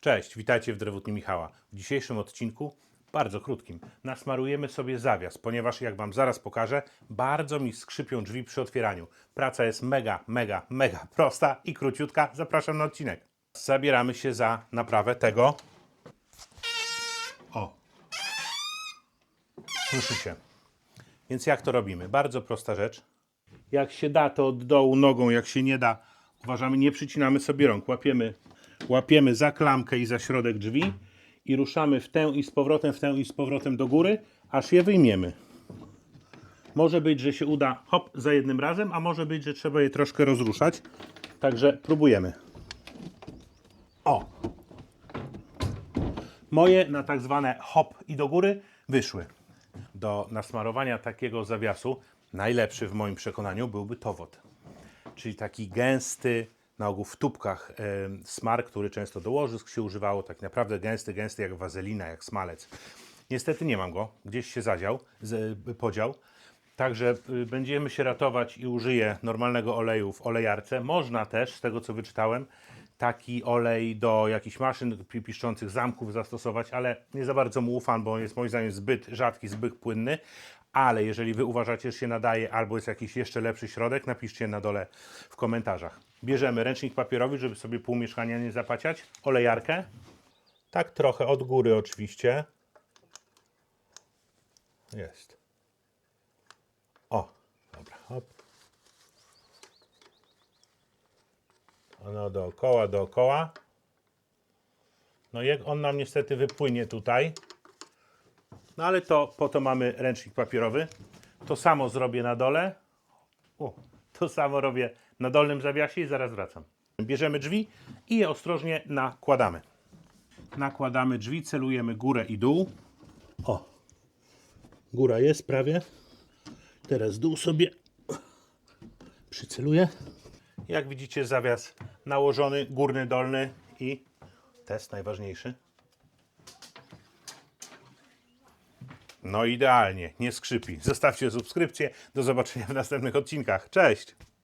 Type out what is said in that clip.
Cześć, witajcie w Drewutni Michała. W dzisiejszym odcinku, bardzo krótkim, nasmarujemy sobie zawias, ponieważ jak Wam zaraz pokażę, bardzo mi skrzypią drzwi przy otwieraniu. Praca jest mega, mega, mega prosta i króciutka. Zapraszam na odcinek. Zabieramy się za naprawę tego. O. Słyszycie? Więc jak to robimy? Bardzo prosta rzecz. Jak się da, to od dołu nogą, jak się nie da, uważamy, nie przycinamy sobie rąk. Łapiemy, łapiemy za klamkę i za środek drzwi i ruszamy w tę i z powrotem, w tę i z powrotem do góry, aż je wyjmiemy. Może być, że się uda hop za jednym razem, a może być, że trzeba je troszkę rozruszać. Także próbujemy. O! Moje na tak zwane hop i do góry wyszły. Do nasmarowania takiego zawiasu najlepszy w moim przekonaniu byłby towot. Czyli taki gęsty, na ogół w tubkach smar, który często do łożysk się używało, tak naprawdę gęsty, gęsty jak wazelina, jak smalec. Niestety nie mam go, gdzieś się zadział, podział. Także y, będziemy się ratować i użyję normalnego oleju w olejarce. Można też, z tego co wyczytałem, taki olej do jakichś maszyn pi- piszczących zamków zastosować, ale nie za bardzo mu ufam, bo jest moim zdaniem zbyt rzadki, zbyt płynny. Ale jeżeli Wy uważacie, że się nadaje, albo jest jakiś jeszcze lepszy środek, napiszcie na dole w komentarzach. Bierzemy ręcznik papierowy, żeby sobie pół mieszkania nie zapaciać, olejarkę, tak trochę od góry oczywiście. Jest. O, dobra, hop. Ono dookoła, dookoła. No jak on nam niestety wypłynie tutaj. No ale to po to mamy ręcznik papierowy. To samo zrobię na dole. O, to samo robię na dolnym zawiasie i zaraz wracam. Bierzemy drzwi i je ostrożnie nakładamy. Nakładamy drzwi, celujemy górę i dół. O, góra jest prawie. Teraz dół sobie przyceluję. Jak widzicie, zawias nałożony, górny, dolny i test najważniejszy. No idealnie, nie skrzypi. Zostawcie subskrypcję. Do zobaczenia w następnych odcinkach. Cześć!